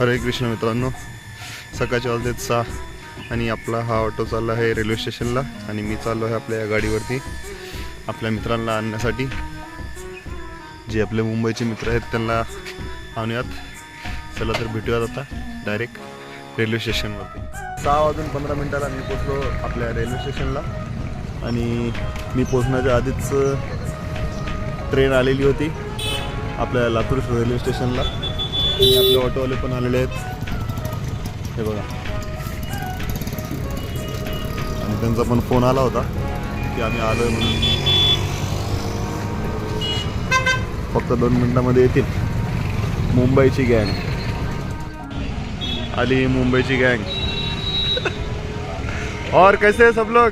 हरे कृष्ण मित्रांनो सकाळच्या वाजलेत सहा आणि आपला हा ऑटो चालला आहे रेल्वे स्टेशनला आणि मी चाललो आहे आपल्या या गाडीवरती आपल्या मित्रांना आणण्यासाठी. जे आपले मुंबईचे मित्र आहेत त्यांना आणूयात. चला तर भेटूयात आता डायरेक्ट रेल्वे स्टेशनवरती. सहा वाजून पंधरा मिनिटाला मी पोचलो आपल्या रेल्वे स्टेशनला आणि मी पोचण्याच्या आधीच ट्रेन आलेली होती आपल्या लातूर रेल्वे स्टेशनला. आणि आपले ऑटोवाले पण आलेले आहेत. हे बघा. आणि त्यांचा पण फोन आला होता की आम्ही आलो आहे म्हणून. फक्त दोन मिनिटामध्ये येतील. मुंबईची गँग. आली मुंबईची गँग. और कैसे सब लोग?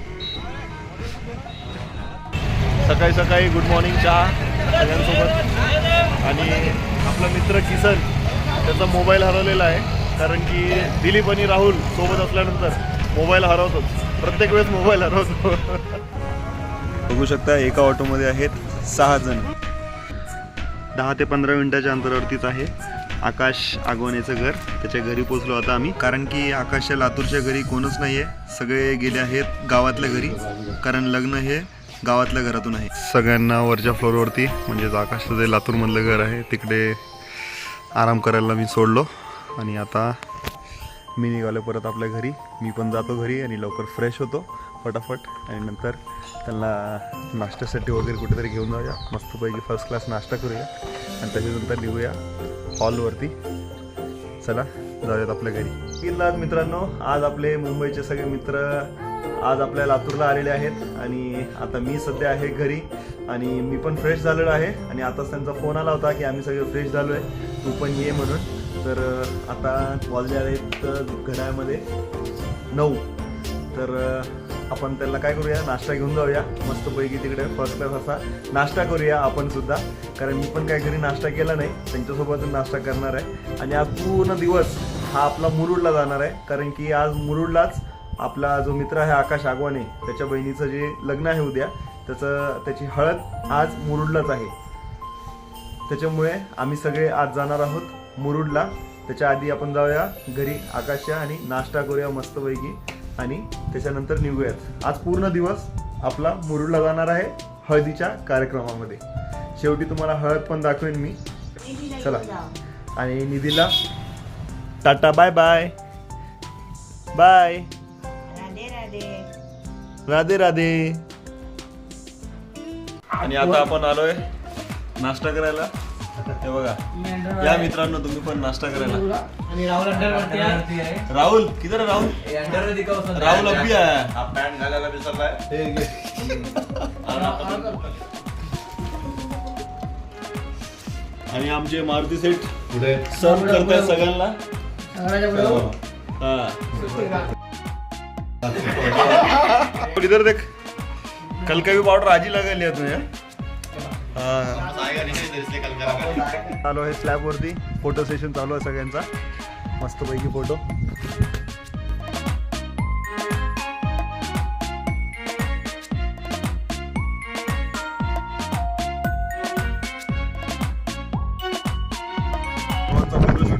सकाळी सकाळी गुड मॉर्निंग चहा सगळ्यांसोबत. आणि आपला मित्र किसन. त्याचा मोबाईल हरवलेला आहे कारण की दिलीप आणि राहुल सोबत असल्यानंतर मोबाईल हरवतोच प्रत्येक वेळेस मोबाईल हरवतो. बघू शकता एका ऑटोमध्ये आहेत सहा जण. दहा ते पंधरा मिनिटाच्या अंतरावरतीच आहे. आकाश आगवण्याचं घर. त्याच्या घरी पोचलो आता आम्ही. कारण की आकाशच्या लातूरच्या घरी कोणच नाही आहे सगळे गेले आहेत गावातल्या घरी. कारण लग्न हे गावातल्या घरातून आहे. सगळ्यांना वरच्या फ्लोअरवरती म्हणजेच आकाशचं जे लातूरमधलं घर आहे तिकडे आराम करायला मी सोडलो. आणि आता मी निघालो परत आपल्या घरी. मी पण जातो घरी आणि लवकर फ्रेश होतो फटाफट. आणि नंतर त्यांना नाश्त्यासाठी वगैरे कुठेतरी घेऊन जाऊया. मस्तपैकी फर्स्ट क्लास नाश्ता करूया. आणि त्याच्यानंतर निघूया हॉलवरती चला जाऊयात आपल्या घरी. किल्ला मित्रांनो आज आपले मुंबईचे सगळे मित्र आज आपल्या लातूरला आलेले आहेत. आणि आता मी सध्या आहे घरी. आणि मी पण फ्रेश झालेलो आहे. आणि आताच त्यांचा फोन आला होता की आम्ही सगळे फ्रेश झालो आहे तू पण ये म्हणून. तर आता आता जे आहेत घरामध्ये नऊ. तर आपण त्यांना काय करूया? नाश्ता घेऊन जाऊया. मस्तपैकी तिकडे फर्स्ट क्लास असा नाश्ता करूया आपण सुद्धा. कारण मी पण काय घरी नाश्ता केला नाही. त्यांच्यासोबत नाश्ता करणार आहे. आणि आज पूर्ण दिवस हा आपला मुरुडला जाणार आहे. कारण की आज मुरुडलाच आपला जो मित्र आहे आकाश आगवाने त्याच्या बहिणीचं जे लग्न आहे उद्या त्याचं त्याची हळद आज मुरुडलाच आहे. त्याच्यामुळे आम्ही सगळे आज जाणार आहोत मुरुडला. त्याच्या आधी आपण जाऊया घरी आकाशच्या आणि नाश्ता करूया मस्तपैकी. आणि त्याच्यानंतर निघूयात. आज पूर्ण दिवस आपला मुरुडला जाणार आहे हळदीच्या कार्यक्रमामध्ये. शेवटी तुम्हाला हळद पण दाखवेन मी. चला. आणि निधीला. Tata bye bye. Bye. Radhe Radhe. Radhe Radhe. आणि आता आपण आलोय नाश्ता करायला? हे बघा. या मित्रांनो तुम्ही पण नाश्ता करायला. आणि राहुल अंडरवरती आहे. राहुल किधर राहुल? अंडरवरती का होतं? राहुल अभी आया हा पॅन्ट घालायला विसरलाय. आणि आमचे मारुती सेठ पुढे. सर्व करतायत सगळ्यांना. हा? इधर देख. कल का भी पाउडर आज ही लगा लिया तूने चालू आहे स्लॅबवरती फोटो सेशन चालू आहे सगळ्यांचा. मस्तपैकी फोटो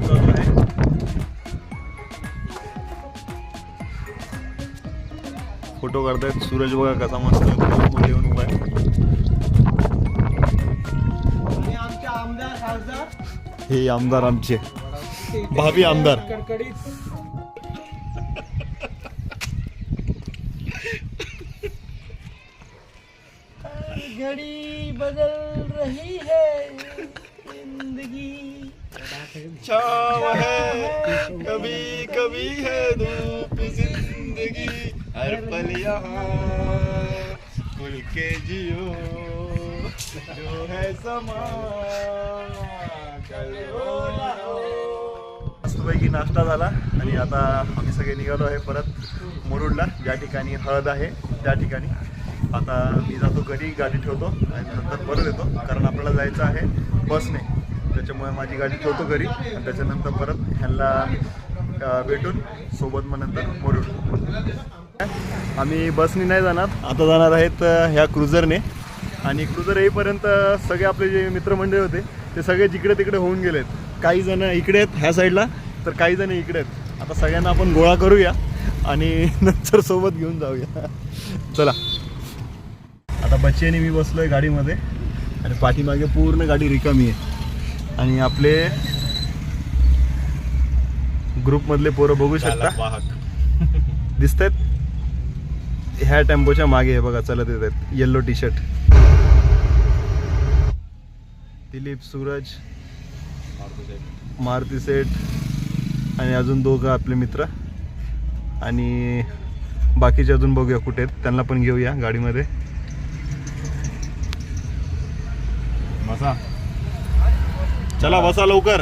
चालू आहे. फोटो काढतायत. सूरज बघा कसा मस्त. येऊन उभा आहे. हे आमदार आमचे. भावी आमदार. घडी बदल रही है जिंदगी. छाव है कभी कभी है धूप जिंदगी हर पल यहाँ खुल के जियो जो है समा. मस्तपैकी नाश्ता झाला आणि आता आम्ही सगळे निघालो आहे परत मुरुडला. ज्या ठिकाणी हळद आहे त्या ठिकाणी. आता मी जातो घरी गाडी ठेवतो आणि नंतर परत येतो. कारण आपल्याला जायचं आहे बसने. त्याच्यामुळे माझी गाडी ठेवतो घरी आणि त्याच्यानंतर परत ह्यांना भेटून सोबत मग नंतर मुरुड. आम्ही बसने नाही जाणार. आता जाणार आहेत ह्या क्रुझरने. आणि क्रुझर येईपर्यंत सगळे आपले जे मित्रमंडळी होते ते सगळे जिकडे तिकडे होऊन गेलेत. काही जण इकडे आहेत ह्या साईडला तर काही जण इकडे आहेत. आता सगळ्यांना आपण गोळा करूया आणि नंतर सोबत घेऊन जाऊया. चला. आता बच्ची आणि मी बसलोय गाडीमध्ये आणि पाठीमागे पूर्ण गाडी रिकामी आहे. आणि आपले ग्रुपमधले पोरं बघू शकता. दिसत आहेत ह्या टेम्पोच्या मागे आहे बघा चलत येत आहेत yellow T shirt Dilip Suraj Maruti Seth. आणि अजून दोघं आपले मित्र. आणि बाकीचे अजून बघूया कुठे आहेत. त्यांना पण घेऊया गाडीमध्ये. बसा. चला बसा लवकर.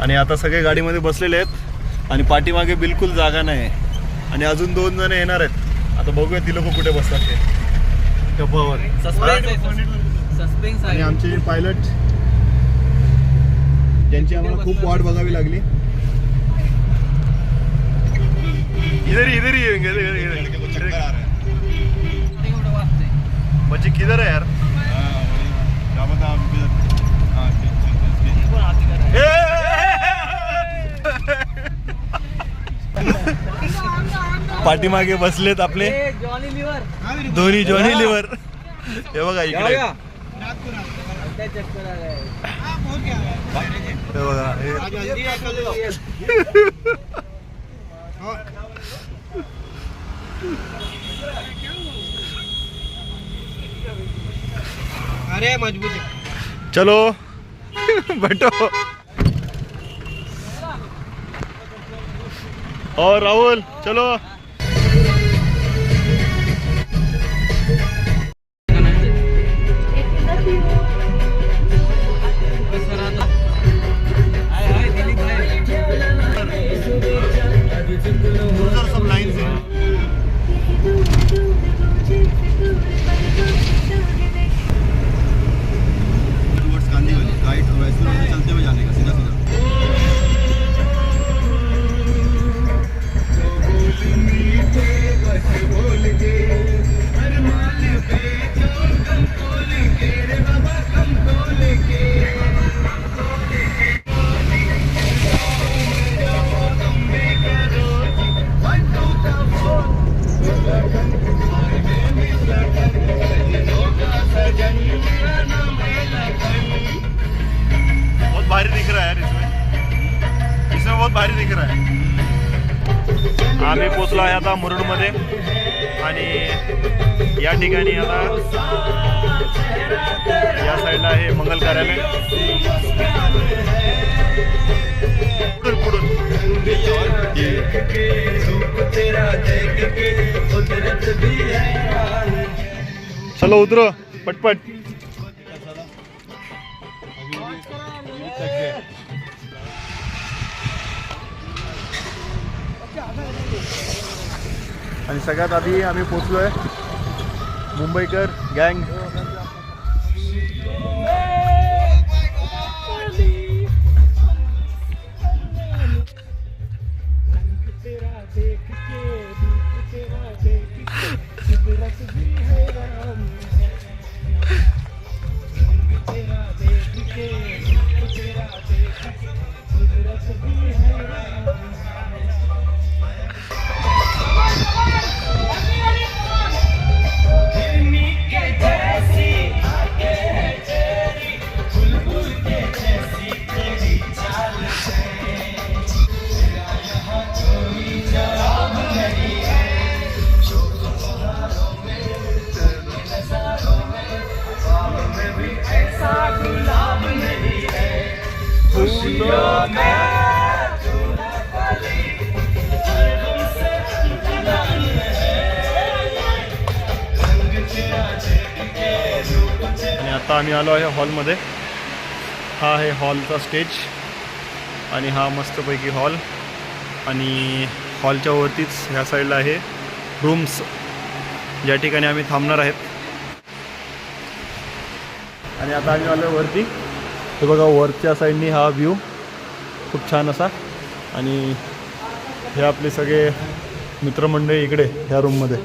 आणि आता सगळे गाडीमध्ये बसलेले आहेत. आणि पाठीमागे बिलकुल जागा नाही. आणि अजून दोन जण येणार आहेत. आता बघूया ती लोक कुठे बसतात ते. टपावर सस्पेन्स आणि आमचे जे पायलट ज्यांची आम्हाला खूप वाट बघावी लागली. इधर ही, इधर ही है, इधर इधर इधर है. बच्चे किधर है यार? हाँ पाठीमागे बसलेत आपले. जॉनी लिव्हर. दोन्ही जॉनी लिव्हर. हे बघा इकडे. बघा हे अरे मजबूत चलो. बैठो. और राहुल चलो. मुरुडमध्ये. आणि या ठिकाणी आता या साईडला आहे मंगल कार्यालय. पुढून पुढून. चलो उतरो पटपट. आणि सगळ्यात आधी आम्ही पोचलोय मुंबईकर गँग. आणि आता आम्ही आलो आहे हॉलमध्ये. हा आहे हॉलचा स्टेज आणि हा मस्तपैकी हॉल. आणि हॉलच्या वरतीच ह्या साईडला आहे रूम्स. ज्या ठिकाणी आम्ही थांबणार आहेत. आणि आता आम्ही आलो वरती. हे बघा वरच्या साईडनी हा व्ह्यू. खूप छान असा. आणि हे आपले सगळे मित्रमंडळी इकडे ह्या रूममध्ये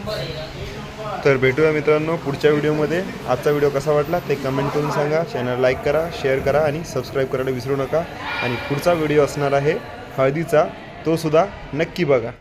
तर भेटूया मित्रांनो पुढच्या व्हिडिओमध्ये. आजचा व्हिडिओ कसा वाटला ते कमेंट करून सांगा. चॅनल लाईक करा शेअर करा आणि सबस्क्राईब करायला विसरू नका. आणि पुढचा व्हिडिओ असणार आहे हळदीचा. तो सुद्धा नक्की बघा.